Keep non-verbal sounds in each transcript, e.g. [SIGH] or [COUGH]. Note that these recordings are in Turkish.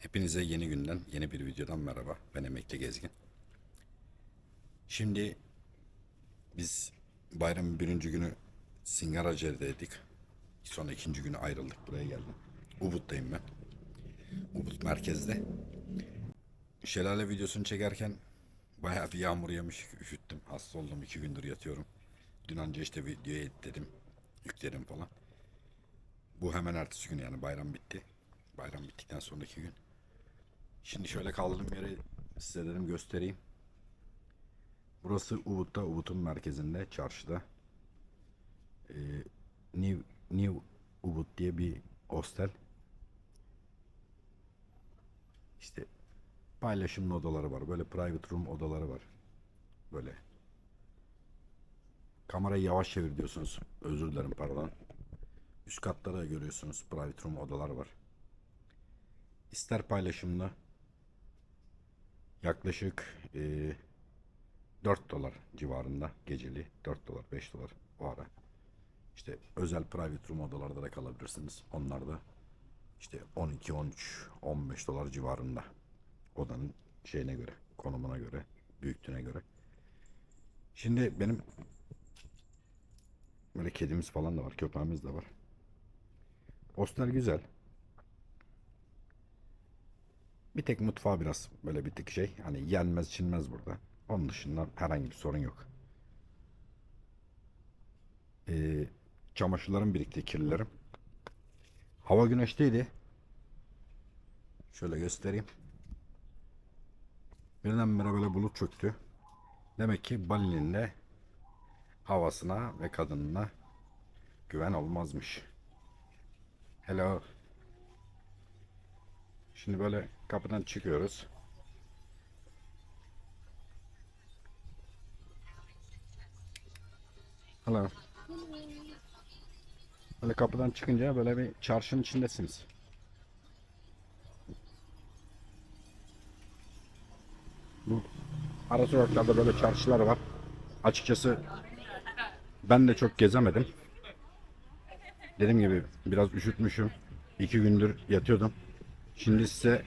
Hepinize yeni günden, yeni bir videodan merhaba. Ben Emekli Gezgin. Şimdi biz bayramın birinci günü Singarace'deydik. Sonra ikinci günü ayrıldık. Buraya geldim. Ubud'dayım ben. Ubud merkezde. Şelale videosunu çekerken bayağı bir yağmur yemiş, üşüttüm. Hasta oldum, iki gündür yatıyorum. Dün anca işte videoya editledim, yükledim falan. Bu hemen ertesi gün yani bayram bitti. Bayram bittikten sonraki gün. Şimdi şöyle kaldığım yeri size dedim göstereyim. Burası Ubud'da, Ubud'un merkezinde, çarşıda. Ee, New, New Ubud diye bir hostel. İşte paylaşımlı odaları var. Böyle private room odaları var. Böyle. Kamerayı yavaş çevir diyorsunuz. Özür dilerim pardon. Üst katta da görüyorsunuz private room odalar var. İster paylaşımlı yaklaşık e, 4 dolar civarında geceli 4 dolar 5 dolar o ara. İşte özel private room odalarda da kalabilirsiniz. Onlar da işte 12, 13, 15 dolar civarında. Odanın şeyine göre, konumuna göre, büyüklüğüne göre. Şimdi benim böyle kedimiz falan da var, köpeğimiz de var. Hostel güzel. Bir tek mutfağı biraz böyle bir tık şey. Hani yenmez içilmez burada. Onun dışında herhangi bir sorun yok. Ee, çamaşırlarım birikti kirlilerim. Hava güneşliydi. Şöyle göstereyim. Birdenbire böyle bulut çöktü. Demek ki Bali'nin de havasına ve kadınına güven olmazmış. Hello. Şimdi böyle kapıdan çıkıyoruz. Hello. Böyle kapıdan çıkınca böyle bir çarşının içindesiniz. Bu ara sokaklarda böyle çarşılar var. Açıkçası ben de çok gezemedim. Dediğim gibi biraz üşütmüşüm. İki gündür yatıyordum. Şimdi size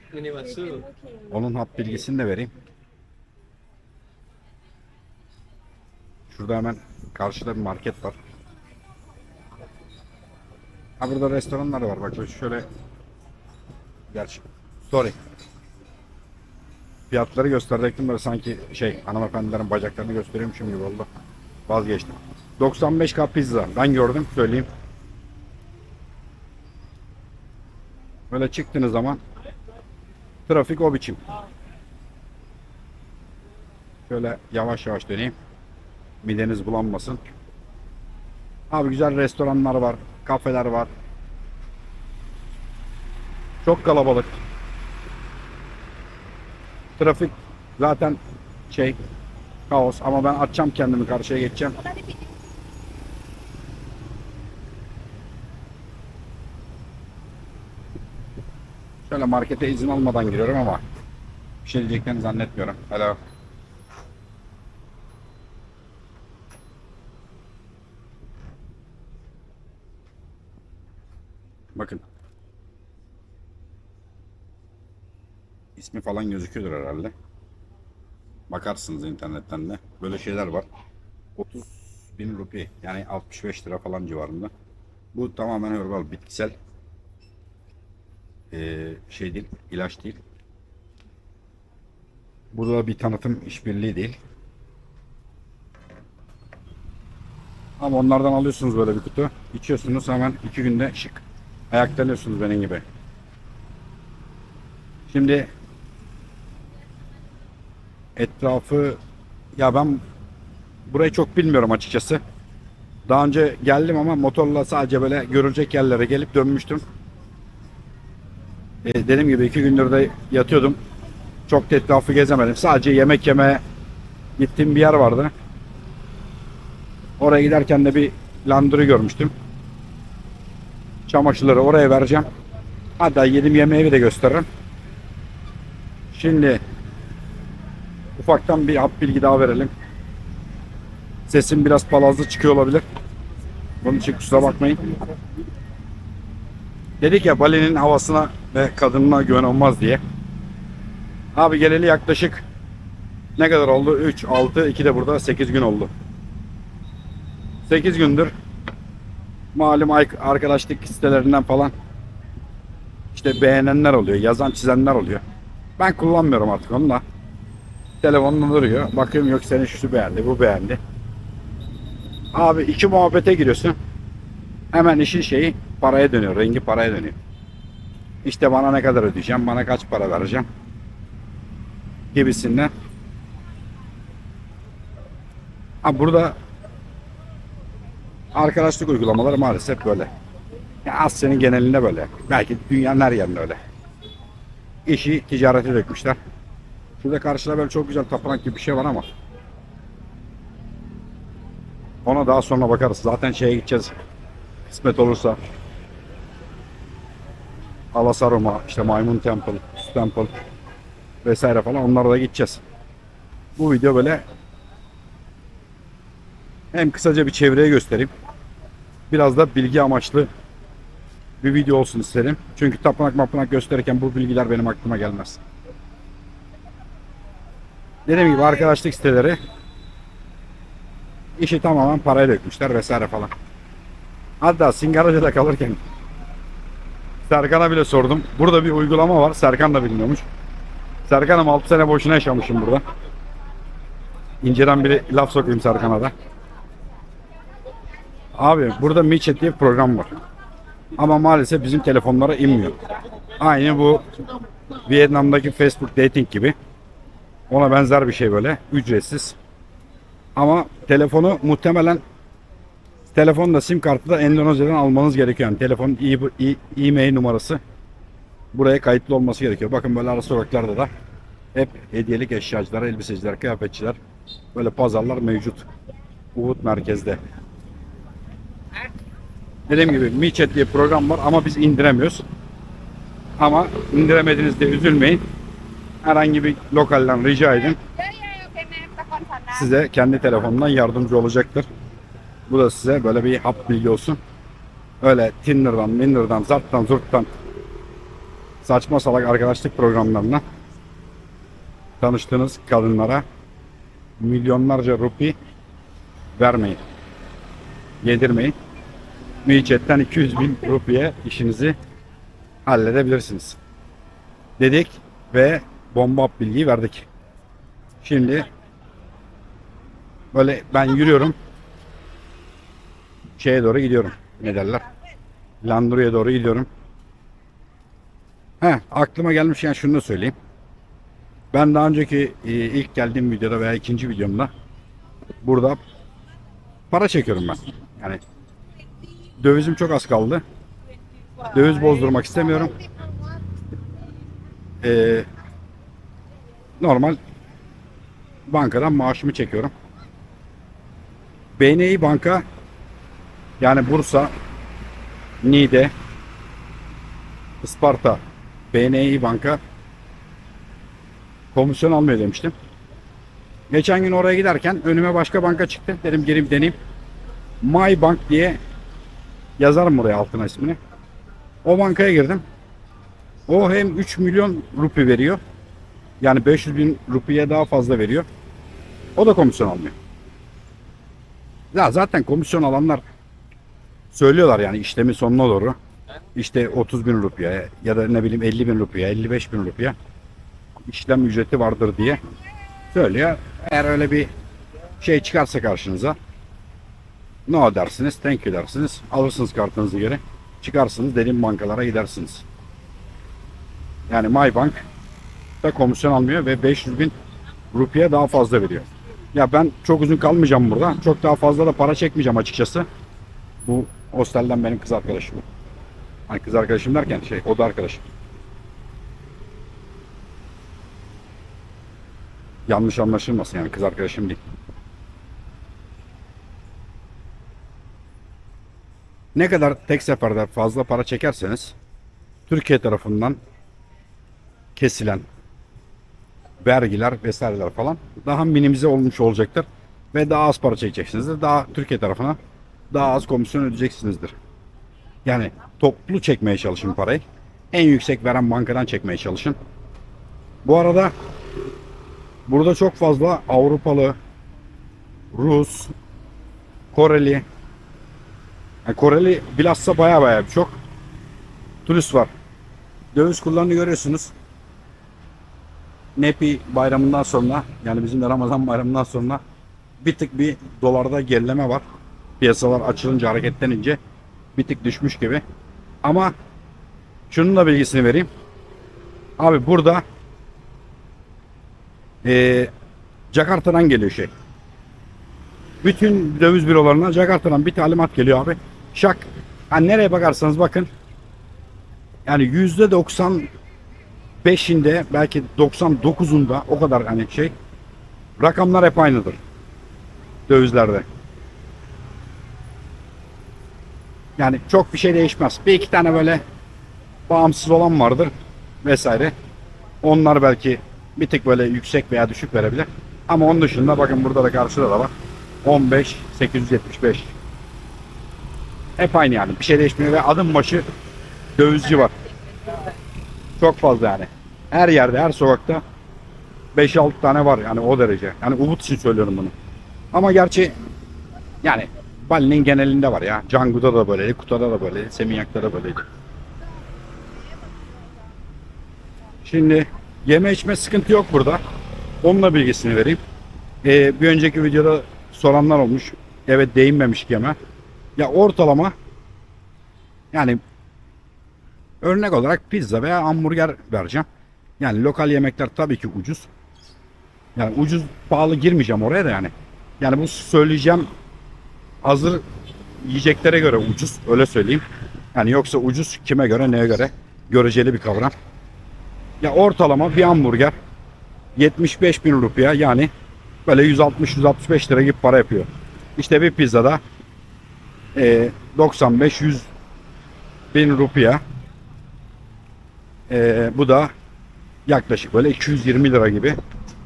onun hap bilgisini de vereyim. Şurada hemen karşıda bir market var. Ha burada restoranlar var. Bak şöyle Gerçi sorry. Fiyatları gösterecektim böyle sanki şey hanımefendilerin bacaklarını gösteriyormuşum gibi oldu. Vazgeçtim. 95k pizza. Ben gördüm söyleyeyim. Böyle çıktığınız zaman trafik o biçim. Şöyle yavaş yavaş döneyim. Mideniz bulanmasın. Abi güzel restoranlar var, kafeler var. Çok kalabalık. Trafik zaten şey kaos ama ben atacağım kendimi karşıya geçeceğim. Şöyle markete izin almadan giriyorum ama bir şey diyeceklerini zannetmiyorum. Hello. Bakın. İsmi falan gözüküyordur herhalde. Bakarsınız internetten de. Böyle şeyler var. 30 bin rupi yani 65 lira falan civarında. Bu tamamen herbal bitkisel ee, şey değil, ilaç değil. Bu da bir tanıtım işbirliği değil. Ama onlardan alıyorsunuz böyle bir kutu. içiyorsunuz hemen iki günde şık. Ayaklanıyorsunuz benim gibi. Şimdi etrafı ya ben burayı çok bilmiyorum açıkçası. Daha önce geldim ama motorla sadece böyle görülecek yerlere gelip dönmüştüm. E, dediğim gibi iki gündür de yatıyordum. Çok da etrafı gezemedim. Sadece yemek yemeye gittiğim bir yer vardı. Oraya giderken de bir landırı görmüştüm. Çamaşırları oraya vereceğim. Hatta yedim yemeği de gösteririm. Şimdi ufaktan bir hap bilgi daha verelim. Sesim biraz palazlı çıkıyor olabilir. Bunun için kusura bakmayın. Dedik ya Bali'nin havasına ve kadınına güven olmaz diye. Abi geleli yaklaşık ne kadar oldu? 3, 6, 2 de burada 8 gün oldu. 8 gündür malum arkadaşlık sitelerinden falan işte beğenenler oluyor, yazan çizenler oluyor. Ben kullanmıyorum artık onu da. Telefonumda duruyor. Bakıyorum yok senin şu beğendi, bu beğendi. Abi iki muhabbete giriyorsun. Hemen işin şeyi paraya dönüyor, rengi paraya dönüyor. İşte bana ne kadar ödeyeceğim, bana kaç para vereceğim gibisinden. Ha burada arkadaşlık uygulamaları maalesef böyle. Ya Asya'nın genelinde böyle. Belki dünyanın her yerinde öyle. İşi ticarete dökmüşler. Şurada karşıda böyle çok güzel tapınak gibi bir şey var ama. Ona daha sonra bakarız. Zaten şeye gideceğiz. Kısmet olursa. Alasaroma, işte Maymun Temple, Temple vesaire falan onlara da gideceğiz. Bu video böyle hem kısaca bir çevreye göstereyim. Biraz da bilgi amaçlı bir video olsun isterim. Çünkü tapınak mapınak gösterirken bu bilgiler benim aklıma gelmez. Dediğim gibi arkadaşlık siteleri işi tamamen paraya dökmüşler vesaire falan. Hatta Singaracı'da kalırken Serkan'a bile sordum. Burada bir uygulama var. Serkan da bilmiyormuş. Serkan'ım 6 sene boşuna yaşamışım burada. İnceden bir laf sokayım Serkan'a da. Abi burada MiChat diye bir program var. Ama maalesef bizim telefonlara inmiyor. Aynı bu Vietnam'daki Facebook Dating gibi. Ona benzer bir şey böyle. Ücretsiz. Ama telefonu muhtemelen telefonda sim kartı da Endonezya'dan almanız gerekiyor. Yani telefonun e-mail numarası buraya kayıtlı olması gerekiyor. Bakın böyle ara sokaklarda da hep hediyelik eşyacılar, elbiseciler, kıyafetçiler böyle pazarlar mevcut. Uhud merkezde. Dediğim gibi MiChat diye program var ama biz indiremiyoruz. Ama indiremediniz diye üzülmeyin. Herhangi bir lokalden rica edin. Size kendi telefonundan yardımcı olacaktır. Bu da size böyle bir hap bilgi olsun. Öyle Tinder'dan, Minder'dan, Zart'tan, Zurt'tan saçma salak arkadaşlık programlarına tanıştığınız kadınlara milyonlarca rupi vermeyin. Yedirmeyin. MiChat'ten 200 bin rupiye işinizi halledebilirsiniz. Dedik ve bomba bilgiyi verdik. Şimdi böyle ben yürüyorum. Şeye doğru gidiyorum. Ne derler? Landru'ya doğru gidiyorum. He, aklıma gelmişken şunu da söyleyeyim. Ben daha önceki e, ilk geldiğim videoda veya ikinci videomda burada para çekiyorum ben. Yani dövizim çok az kaldı. Döviz bozdurmak istemiyorum. Ee, normal bankadan maaşımı çekiyorum. BNI Banka yani Bursa, Niğde, Isparta, BNI Banka komisyon almıyor demiştim. Geçen gün oraya giderken önüme başka banka çıktı. Dedim gelip deneyeyim. My Bank diye yazarım buraya altına ismini. O bankaya girdim. O hem 3 milyon rupi veriyor. Yani 500 bin rupiye daha fazla veriyor. O da komisyon almıyor. Ya zaten komisyon alanlar söylüyorlar yani işlemin sonuna doğru. İşte 30 bin rupiye ya da ne bileyim 50 bin rupiye, 55 bin rupiye işlem ücreti vardır diye söylüyor. Eğer öyle bir şey çıkarsa karşınıza no dersiniz, thank you dersiniz. Alırsınız kartınızı geri. Çıkarsınız dediğim bankalara gidersiniz. Yani MyBank da komisyon almıyor ve 500 bin rupiye daha fazla veriyor. Ya ben çok uzun kalmayacağım burada. Çok daha fazla da para çekmeyeceğim açıkçası. Bu hostelden benim kız arkadaşım. Hani kız arkadaşım derken şey o da arkadaşım. Yanlış anlaşılmasın yani kız arkadaşım değil. Ne kadar tek seferde fazla para çekerseniz Türkiye tarafından kesilen vergiler vesaireler falan daha minimize olmuş olacaktır ve daha az para çekeceksinizdir. Daha Türkiye tarafına daha az komisyon ödeyeceksinizdir. Yani toplu çekmeye çalışın parayı. En yüksek veren bankadan çekmeye çalışın. Bu arada burada çok fazla Avrupalı, Rus, Koreli, yani Koreli bilhassa baya baya çok turist var. Döviz kurlarını görüyorsunuz. Nepi bayramından sonra yani bizim de Ramazan bayramından sonra bir tık bir dolarda gerileme var. Piyasalar açılınca hareketlenince bir tık düşmüş gibi. Ama şunun da bilgisini vereyim. Abi burada eee Jakarta'dan geliyor şey. Bütün döviz bürolarına Jakarta'dan bir talimat geliyor abi. Şak. Yani nereye bakarsanız bakın. Yani yüzde 95'inde belki 99'unda o kadar hani şey. Rakamlar hep aynıdır. Dövizlerde. Yani çok bir şey değişmez. Bir iki tane böyle bağımsız olan vardır vesaire. Onlar belki bir tık böyle yüksek veya düşük verebilir. Ama onun dışında bakın burada da karşıda da var. 15 875. Hep aynı yani. Bir şey değişmiyor ve adım başı dövizci var. Çok fazla yani. Her yerde, her sokakta 5-6 tane var yani o derece. Yani Ubud için söylüyorum bunu. Ama gerçi yani Bali'nin genelinde var ya. Canggu'da da böyleydi, Kuta'da da böyleydi, Seminyak'ta da böyleydi. Şimdi yeme içme sıkıntı yok burada. Onunla bilgisini vereyim. Ee, bir önceki videoda soranlar olmuş. Evet değinmemiş yeme. Ya ortalama yani örnek olarak pizza veya hamburger vereceğim. Yani lokal yemekler tabii ki ucuz. Yani ucuz pahalı girmeyeceğim oraya da yani. Yani bu söyleyeceğim hazır yiyeceklere göre ucuz öyle söyleyeyim. Yani yoksa ucuz kime göre neye göre göreceli bir kavram. Ya ortalama bir hamburger 75 bin rupiye yani böyle 160-165 lira gibi para yapıyor. İşte bir pizzada e, 95-100 bin rupiye e, bu da yaklaşık böyle 220 lira gibi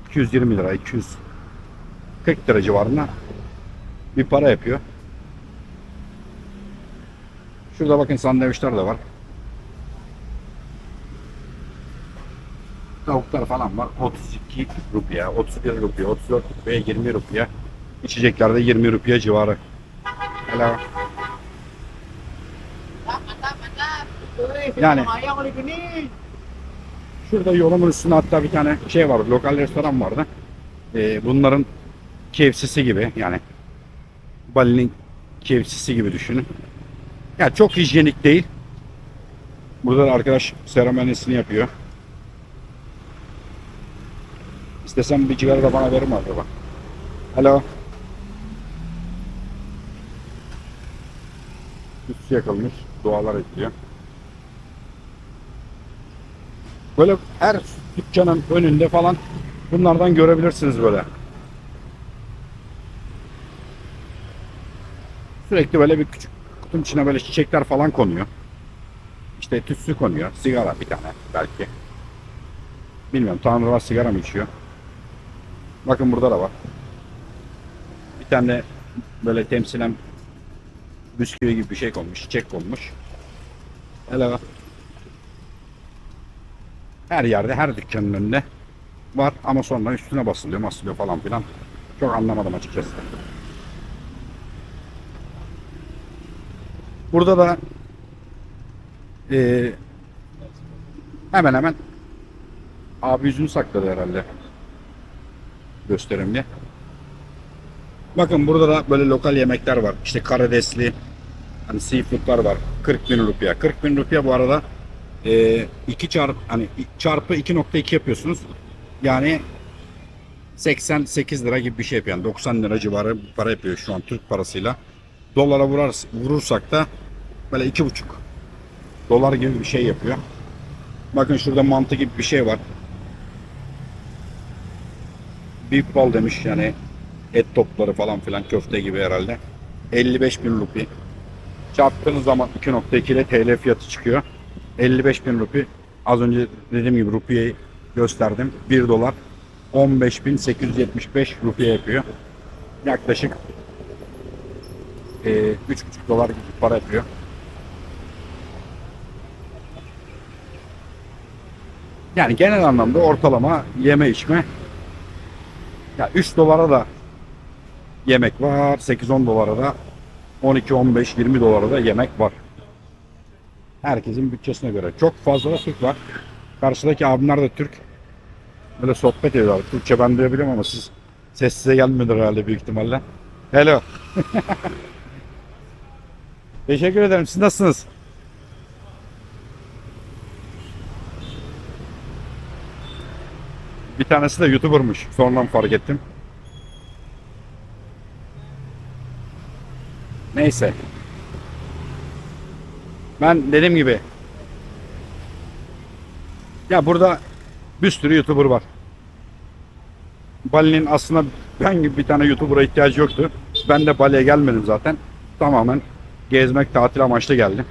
220 lira 240 lira civarında bir para yapıyor. Şurada bakın sandviçler de var. Tavuklar falan var. 32 rupiye, 31 rupiye, 34 rupiye, 20 rupiye. İçeceklerde 20 rupiye civarı. Hello. Yani şurada yolumun üstünde hatta bir tane şey var, lokal restoran vardı. Ee, bunların KFC'si gibi yani Bali'nin KFC'si gibi düşünün. Ya çok hijyenik değil. Burada da arkadaş seremonisini yapıyor. İstesem bir cigara da bana verir mi acaba? Alo. Üstü yakılmış. Dualar ediliyor. Böyle her dükkanın önünde falan bunlardan görebilirsiniz böyle. Sürekli böyle bir küçük kutunun içine böyle çiçekler falan konuyor. İşte tütsü konuyor. Sigara bir tane belki. Bilmiyorum tanrılar sigara mı içiyor? Bakın burada da var. Bir tane böyle temsilen bisküvi gibi bir şey konmuş. Çiçek konmuş. Hello. Her yerde, her dükkanın önünde var ama sonra üstüne basılıyor, basılıyor falan filan. Çok anlamadım açıkçası. Burada da eee, hemen hemen abi yüzünü sakladı herhalde gösterimli. Bakın burada da böyle lokal yemekler var. İşte karidesli, hani seafoodlar var. 40 bin rupiye. 40 bin rupiye bu arada e, 2 çarpı hani çarpı 2.2 yapıyorsunuz. Yani 88 lira gibi bir şey yapıyor. Yani 90 lira civarı para yapıyor şu an Türk parasıyla. Dolara vurursak da böyle iki buçuk dolar gibi bir şey yapıyor. Bakın şurada mantı gibi bir şey var. Büyük bal demiş yani et topları falan filan köfte gibi herhalde. 55 bin rupi. Çarptığınız zaman 2.2 ile TL fiyatı çıkıyor. 55 bin rupi. Az önce dediğim gibi rupiyeyi gösterdim. 1 dolar 15.875 rupiye yapıyor. Yaklaşık ee, e, 3,5 dolar gibi para yapıyor. Yani genel anlamda ortalama yeme içme ya 3 dolara da yemek var. 8-10 dolara da 12-15-20 dolara da yemek var. Herkesin bütçesine göre. Çok fazla da Türk var. Karşıdaki abimler de Türk. Böyle sohbet ediyorlar. Türkçe ben diyebilirim ama siz ses size gelmiyordur herhalde büyük ihtimalle. Hello. [LAUGHS] Teşekkür ederim. Siz nasılsınız? Bir tanesi de YouTuber'mış. Sonradan fark ettim. Neyse. Ben dediğim gibi ya burada bir sürü YouTuber var. Bali'nin aslında ben gibi bir tane YouTuber'a ihtiyacı yoktu. Ben de Bali'ye gelmedim zaten. Tamamen gezmek, tatil amaçlı geldim.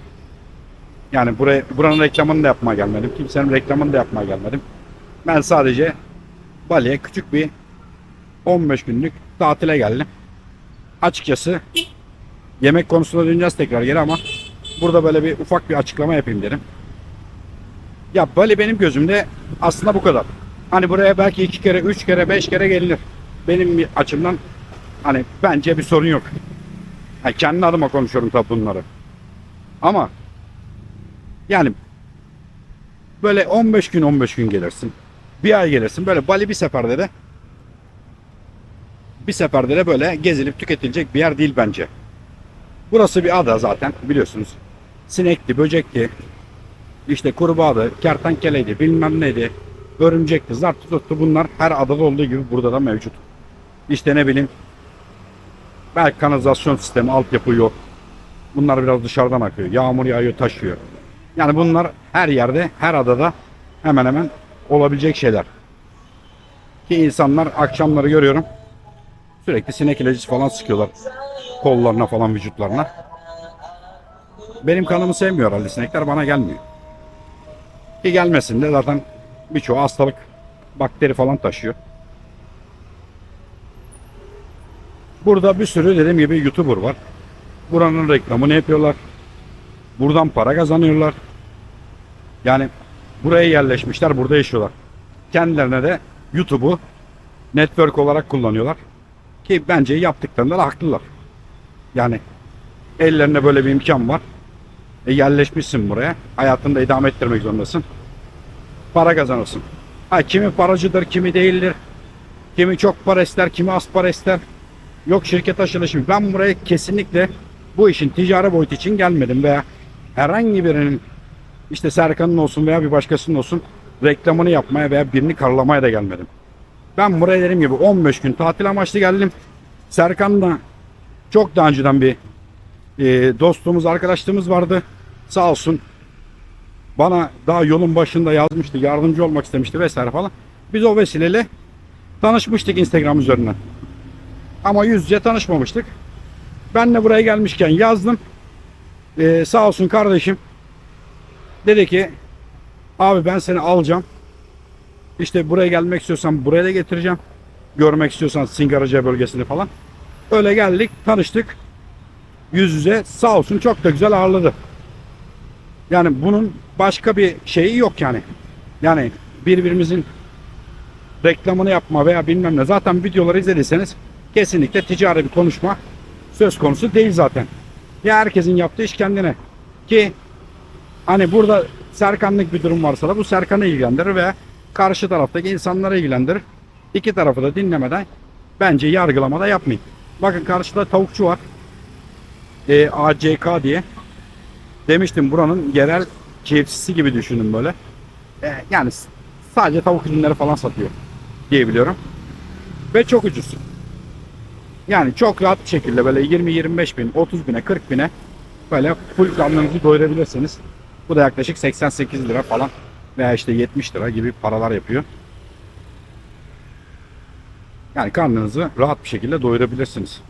Yani buraya buranın reklamını da yapmaya gelmedim. Kimsenin reklamını da yapmaya gelmedim. Ben sadece Bali'ye küçük bir 15 günlük tatile geldim. Açıkçası yemek konusuna döneceğiz tekrar geri ama burada böyle bir ufak bir açıklama yapayım dedim. Ya Bali benim gözümde aslında bu kadar. Hani buraya belki iki kere, üç kere, beş kere gelinir. Benim açımdan hani bence bir sorun yok. Ha, kendi adıma konuşuyorum tabii bunları. Ama yani böyle 15 gün 15 gün gelirsin. Bir ay gelirsin. Böyle Bali bir seferde de bir seferde de böyle gezilip tüketilecek bir yer değil bence. Burası bir ada zaten biliyorsunuz. Sinekti, böcekti, işte kurbağadı, kertenkeleydi, bilmem neydi, örümcekti, zartı tuttu bunlar her adada olduğu gibi burada da mevcut. İşte ne bileyim belki kanalizasyon sistemi, altyapı yok. Bunlar biraz dışarıdan akıyor. Yağmur yağıyor, taşıyor. Yani bunlar her yerde, her adada hemen hemen olabilecek şeyler. Ki insanlar akşamları görüyorum sürekli sinek ilacı falan sıkıyorlar kollarına falan vücutlarına. Benim kanımı sevmiyor herhalde sinekler bana gelmiyor. Ki gelmesin de zaten birçoğu hastalık, bakteri falan taşıyor. Burada bir sürü dediğim gibi YouTuber var. Buranın reklamını yapıyorlar. Buradan para kazanıyorlar. Yani buraya yerleşmişler, burada yaşıyorlar. Kendilerine de YouTube'u network olarak kullanıyorlar. Ki bence yaptıklarında da haklılar. Yani ellerinde böyle bir imkan var. E, yerleşmişsin buraya. Hayatını da idame ettirmek zorundasın. Para kazanırsın. Ha, kimi paracıdır, kimi değildir. Kimi çok para ister, kimi az para ister. Yok şirket açılışı. Ben buraya kesinlikle bu işin ticari boyutu için gelmedim veya herhangi birinin işte Serkan'ın olsun veya bir başkasının olsun reklamını yapmaya veya birini karlamaya da gelmedim. Ben buraya dediğim gibi 15 gün tatil amaçlı geldim. Serkan'la çok daha önceden bir e, dostluğumuz, arkadaşlığımız vardı. Sağ olsun. Bana daha yolun başında yazmıştı, yardımcı olmak istemişti vesaire falan. Biz o vesileyle tanışmıştık Instagram üzerinden. Ama yüz yüze tanışmamıştık. Ben de buraya gelmişken yazdım. E, sağ olsun kardeşim. Dedi ki abi ben seni alacağım. İşte buraya gelmek istiyorsan buraya da getireceğim. Görmek istiyorsan Singaraca bölgesini falan. Öyle geldik, tanıştık. Yüz yüze sağ olsun çok da güzel ağırladı. Yani bunun başka bir şeyi yok yani. Yani birbirimizin reklamını yapma veya bilmem ne. Zaten videoları izlediyseniz kesinlikle ticari bir konuşma söz konusu değil zaten. Ya herkesin yaptığı iş kendine. Ki hani burada Serkanlık bir durum varsa da bu Serkan'ı ilgilendirir ve karşı taraftaki insanları ilgilendirir. İki tarafı da dinlemeden bence yargılamada yapmayın. Bakın karşıda tavukçu var. E, ACK diye. Demiştim buranın yerel KFC'si gibi düşünün böyle. E, yani sadece tavuk ürünleri falan satıyor diyebiliyorum. Ve çok ucuz. Yani çok rahat bir şekilde böyle 20-25 bin, 30 bine, 40 bine böyle full karnınızı doyurabilirsiniz. Bu da yaklaşık 88 lira falan veya işte 70 lira gibi paralar yapıyor. Yani karnınızı rahat bir şekilde doyurabilirsiniz.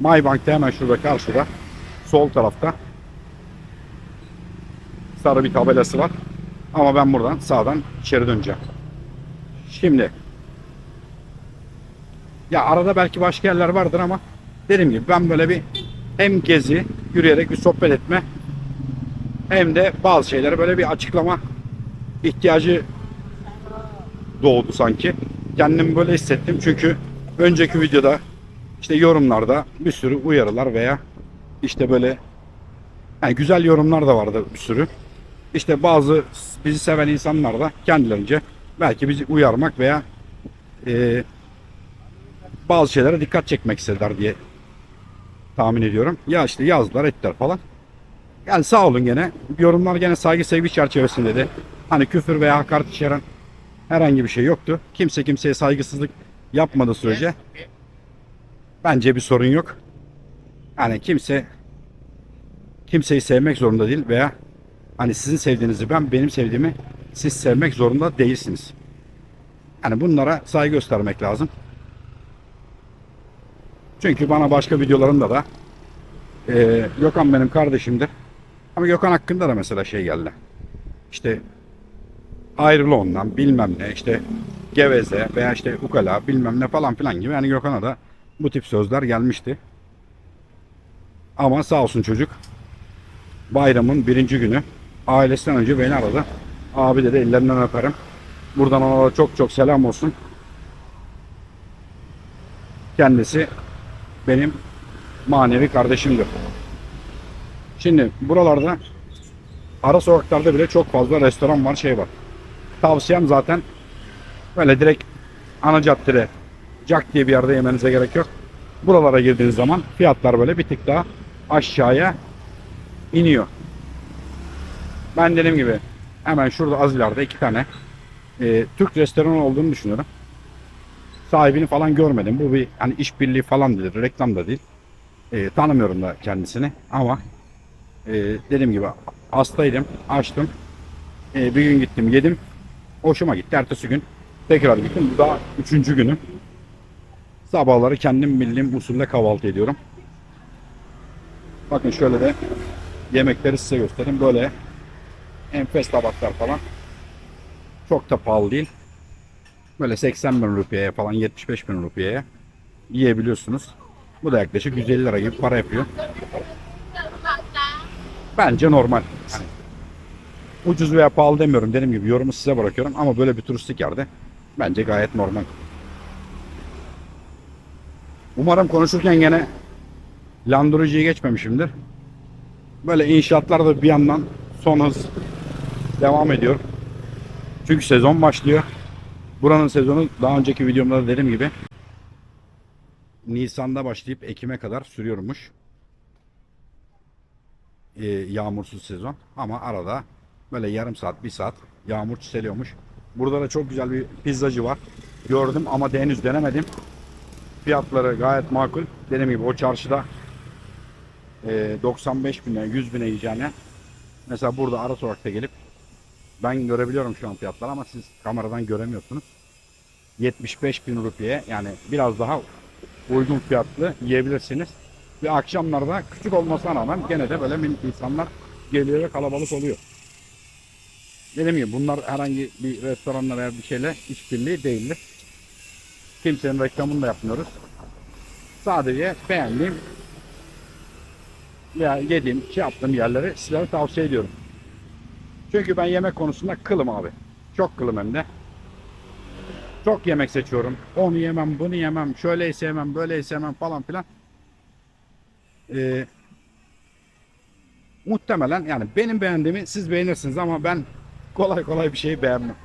Maybank'ta hemen şurada karşıda sol tarafta sarı bir tabelası var. Ama ben buradan sağdan içeri döneceğim. Şimdi ya arada belki başka yerler vardır ama dediğim gibi ben böyle bir hem gezi, yürüyerek bir sohbet etme hem de bazı şeyleri böyle bir açıklama ihtiyacı doğdu sanki. Kendimi böyle hissettim çünkü önceki videoda işte yorumlarda bir sürü uyarılar veya işte böyle yani güzel yorumlar da vardı bir sürü. İşte bazı bizi seven insanlar da kendilerince belki bizi uyarmak veya e, bazı şeylere dikkat çekmek istediler diye tahmin ediyorum. Ya işte yazdılar ettiler falan. Yani sağ olun gene. Yorumlar gene saygı sevgi çerçevesinde de. Hani küfür veya hakaret içeren herhangi bir şey yoktu. Kimse kimseye saygısızlık yapmadığı sürece bence bir sorun yok. Yani kimse kimseyi sevmek zorunda değil veya hani sizin sevdiğinizi ben benim sevdiğimi siz sevmek zorunda değilsiniz. Yani bunlara saygı göstermek lazım. Çünkü bana başka videolarımda da e, Gökhan benim kardeşimdir. Ama Gökhan hakkında da mesela şey geldi. İşte ayrılı ondan bilmem ne işte geveze veya işte ukala bilmem ne falan filan gibi yani Gökhan'a da bu tip sözler gelmişti. Ama sağ olsun çocuk bayramın birinci günü ailesinden önce beni aradı. Abi dedi ellerinden öperim. Buradan ona da çok çok selam olsun. Kendisi benim manevi kardeşimdir. Şimdi buralarda ara sokaklarda bile çok fazla restoran var şey var. Tavsiyem zaten böyle direkt ana caddede Cak diye bir yerde yemenize gerek yok. Buralara girdiğiniz zaman fiyatlar böyle bir tık daha aşağıya iniyor. Ben dediğim gibi hemen şurada az ileride iki tane e, Türk restoranı olduğunu düşünüyorum. Sahibini falan görmedim. Bu bir hani işbirliği falan değil, reklam da değil. E, tanımıyorum da kendisini ama e, dediğim gibi hastaydım, açtım. E, bir gün gittim, yedim. Hoşuma gitti. Ertesi gün tekrar gittim. Bu da üçüncü günüm. Sabahları kendim bildiğim usulle kahvaltı ediyorum. Bakın şöyle de yemekleri size göstereyim. Böyle enfes tabaklar falan. Çok da pahalı değil. Böyle 80 bin rupiye falan 75 bin rupiye yiyebiliyorsunuz. Bu da yaklaşık 150 lira gibi para yapıyor. Bence normal. Hani ucuz veya pahalı demiyorum. Dediğim gibi yorumu size bırakıyorum ama böyle bir turistik yerde bence gayet normal. Umarım konuşurken gene Landrucu'yu geçmemişimdir. Böyle inşaatlar da bir yandan son hız devam ediyor. Çünkü sezon başlıyor. Buranın sezonu daha önceki videomda da dediğim gibi Nisan'da başlayıp Ekim'e kadar sürüyormuş. Ee, yağmursuz sezon. Ama arada böyle yarım saat, bir saat yağmur çiseliyormuş. Burada da çok güzel bir pizzacı var. Gördüm ama de henüz denemedim. Fiyatları gayet makul. Dediğim gibi o çarşıda e, 95 bine, 100 bine yiyeceğine mesela burada ara sokakta gelip ben görebiliyorum şu an fiyatları ama siz kameradan göremiyorsunuz. 75 bin rupiye yani biraz daha uygun fiyatlı yiyebilirsiniz. Ve akşamlarda küçük olmasına rağmen gene de böyle insanlar geliyor ve kalabalık oluyor. Dediğim gibi bunlar herhangi bir restoranla veya bir şeyle işbirliği değildir. Kimsenin reklamını da yapmıyoruz. Sadece beğendiğim veya yediğim, şey yaptığım yerleri sizlere tavsiye ediyorum. Çünkü ben yemek konusunda kılım abi. Çok kılım hem de. Çok yemek seçiyorum. Onu yemem, bunu yemem, şöyle yemem, böyle yemem falan filan. Ee, muhtemelen yani benim beğendiğimi siz beğenirsiniz ama ben kolay kolay bir şeyi beğenmem.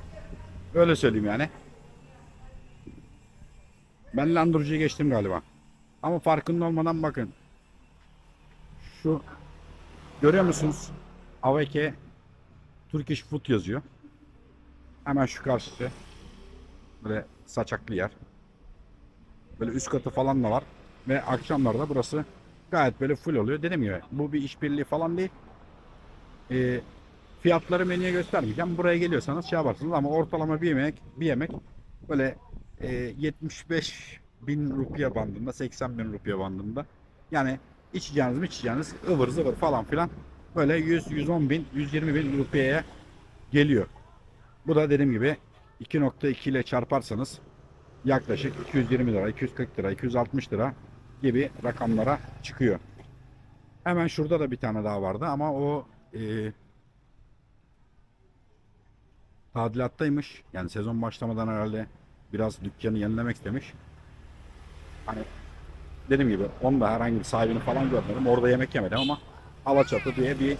Öyle söyleyeyim yani. Ben Landrucu'yu geçtim galiba. Ama farkında olmadan bakın. Şu görüyor musunuz? Aveke Turkish Food yazıyor. Hemen şu karşısı. Böyle saçaklı yer. Böyle üst katı falan da var. Ve akşamlarda burası gayet böyle full oluyor. Dediğim gibi bu bir işbirliği falan değil. Ee, fiyatları menüye göstermeyeceğim. Buraya geliyorsanız şey yaparsınız ama ortalama bir yemek bir yemek böyle e, 75 bin rupiye bandında 80 bin rupiye bandında. Yani içeceğiniz mi içeceğiniz ıvır zıvır falan filan böyle 100 110 bin 120 bin rupiyeye geliyor. Bu da dediğim gibi 2.2 ile çarparsanız yaklaşık 220 lira, 240 lira, 260 lira gibi rakamlara çıkıyor. Hemen şurada da bir tane daha vardı ama o e, tadilattaymış. Yani sezon başlamadan herhalde biraz dükkanı yenilemek istemiş. Hani dediğim gibi onun da herhangi bir sahibini falan görmedim. Orada yemek yemedim ama Alaçatı diye bir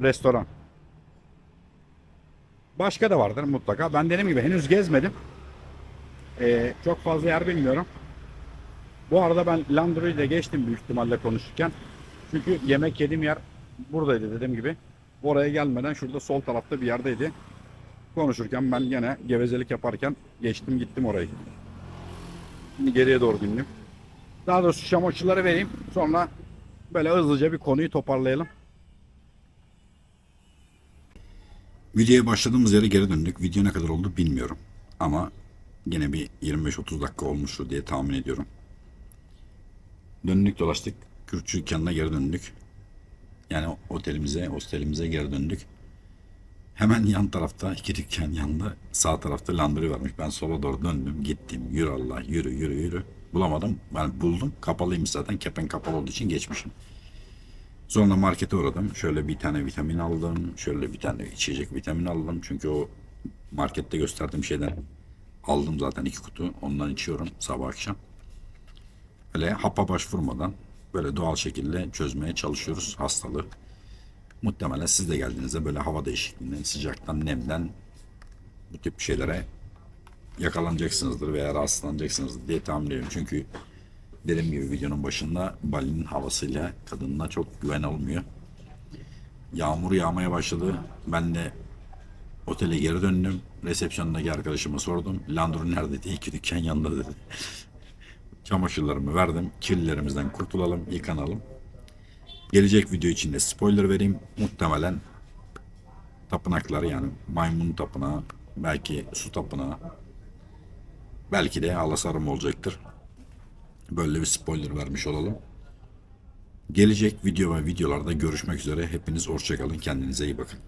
restoran. Başka da vardır mutlaka. Ben dediğim gibi henüz gezmedim. Ee, çok fazla yer bilmiyorum. Bu arada ben Landry'i de geçtim büyük ihtimalle konuşurken. Çünkü yemek yediğim yer buradaydı dediğim gibi. Oraya gelmeden şurada sol tarafta bir yerdeydi. Konuşurken ben gene gevezelik yaparken geçtim gittim oraya. Şimdi geriye doğru bindim. Daha doğrusu şamaçıları vereyim. Sonra böyle hızlıca bir konuyu toparlayalım. Videoya başladığımız yere geri döndük. Video ne kadar oldu bilmiyorum. Ama yine bir 25-30 dakika olmuştur diye tahmin ediyorum. Döndük dolaştık. Kürkçü dükkanına geri döndük. Yani otelimize, hostelimize geri döndük. Hemen yan tarafta iki dükkan yanında sağ tarafta landry varmış. Ben sola doğru döndüm gittim. Yürü Allah yürü yürü yürü. Bulamadım. Ben buldum. Kapalıymış zaten. Kepen kapalı olduğu için geçmişim. Sonra markete uğradım. Şöyle bir tane vitamin aldım. Şöyle bir tane içecek vitamin aldım. Çünkü o markette gösterdiğim şeyden aldım zaten iki kutu. Ondan içiyorum sabah akşam. Böyle hapa başvurmadan böyle doğal şekilde çözmeye çalışıyoruz hastalığı. Muhtemelen siz de geldiğinizde böyle hava değişikliğinden, sıcaktan, nemden bu tip şeylere yakalanacaksınızdır veya rahatsızlanacaksınızdır diye tahmin ediyorum. Çünkü dediğim gibi videonun başında Bali'nin havasıyla kadınına çok güven olmuyor. Yağmur yağmaya başladı. Ben de otele geri döndüm. Resepsiyondaki arkadaşıma sordum. Landry nerede diye iki dükkan yanında dedi. [LAUGHS] Çamaşırlarımı verdim. Kirlilerimizden kurtulalım, yıkanalım. Gelecek video için de spoiler vereyim. Muhtemelen tapınaklar yani maymun tapınağı, belki su tapınağı, belki de Alasarım olacaktır. Böyle bir spoiler vermiş olalım. Gelecek video ve videolarda görüşmek üzere. Hepiniz hoşçakalın. Kendinize iyi bakın.